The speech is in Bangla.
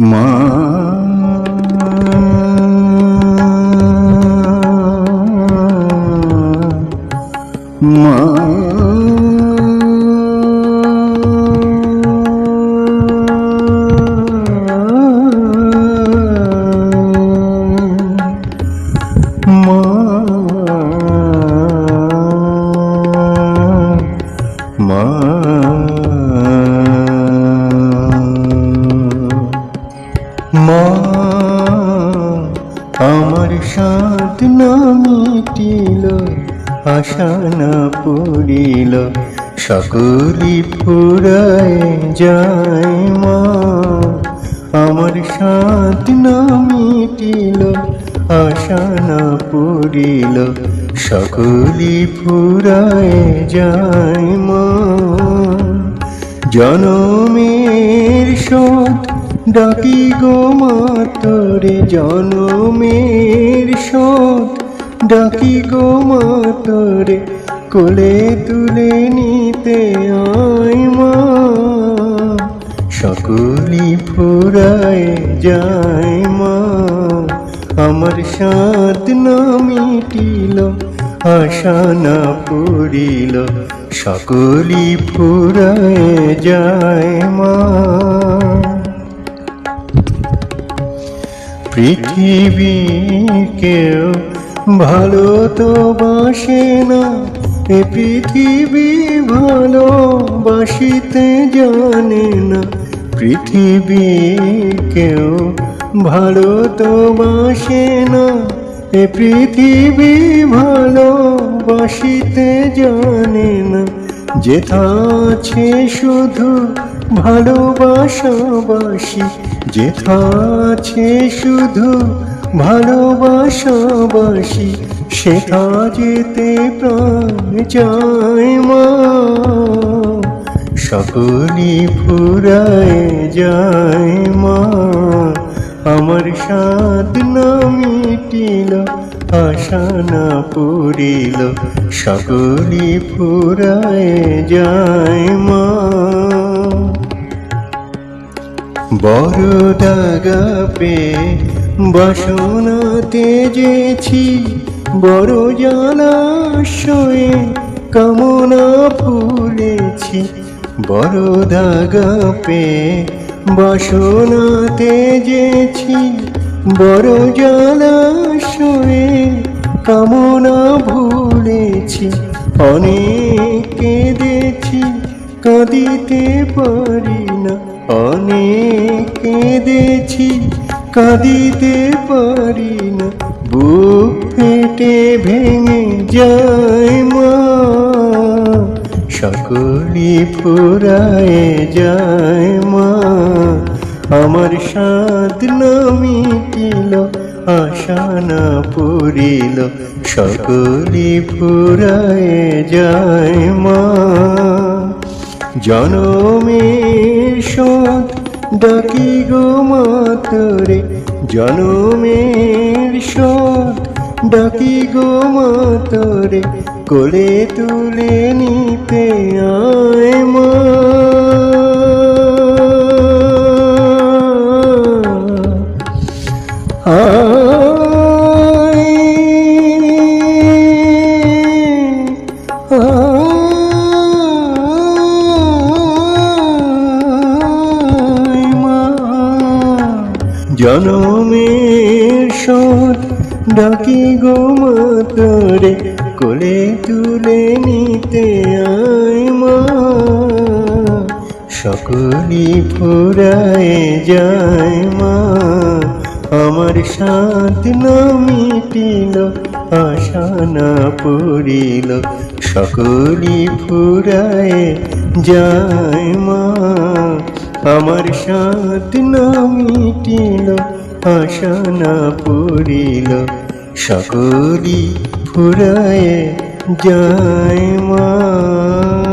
মা মা মিটিল আশা না পড়িল। সকলি ফুরায় যায় মা। আমার সাত না মিটিল, আশা না পড়িল। সকলি ফুরায় যায় মা। জনমের শোধ ডাকি গো মাতরে জনমের শোধ ডাকি গো মাতরে, কোলে তুলে নিতে আয় মা। সকলি ফুরায় যায় মা। আমার সাত না মিটিল, আশা না পড়িল, সকলি ফুরায় যায় মা। পৃথিবী কেউ ভালো তো বাসে না, এ পৃথিবী ভালো বাসিতে জানে না। পৃথিবী কেউ ভালো তো বাসে না, এ পৃথিবী ভালো বাসিতে জানে না। যেথা আছে শুধু ভালোবাসাবাসি, যেথা আছে শুধু ভালোবাসাবাসি সেথা যেতে প্রাণ যায় মা। সকলি ফুরায় যায় মা। আমার সাদ না মিটিল, আশা না পড়িল সকলি ফুরায় যায় মা। বড় দাগা পে বাসনা তেজেছি, বড় জলাশয়ে কামনা ফুলেছি, বড় দাগা পে বাসনা তেজেছি, বড় জলাশয়ে কামনা ভুলেছি অনেক কেঁদেছি কাঁদিতে পারি না, অনেক কেঁদেছি কাঁদিতে পারি না, বুক ফেটে ভেঙে যায় মা। সকলি ফুরায় যায় মা। আমার সাদ না মিটিল আশা না পড়িল, সকলি ফুরায় যায় মা। জনমের শোধ ডাকি গো মাতরে জনমের শোধ। ডাকি গো মাতরে কোলে তুলে নিতে আয় মা। জনমের সর ডাকি গো মাতরে, কোলে তুলে নিতে আয় মা। সকলি ফুরায় যায় মা। আমার সাথ না মিটিল, আশা না পড়িল, সকলি ফুরায় যায় মা। আমার সাথ না মিটিল আশা না পড়িল। সকলি ফুরায় যায় মা।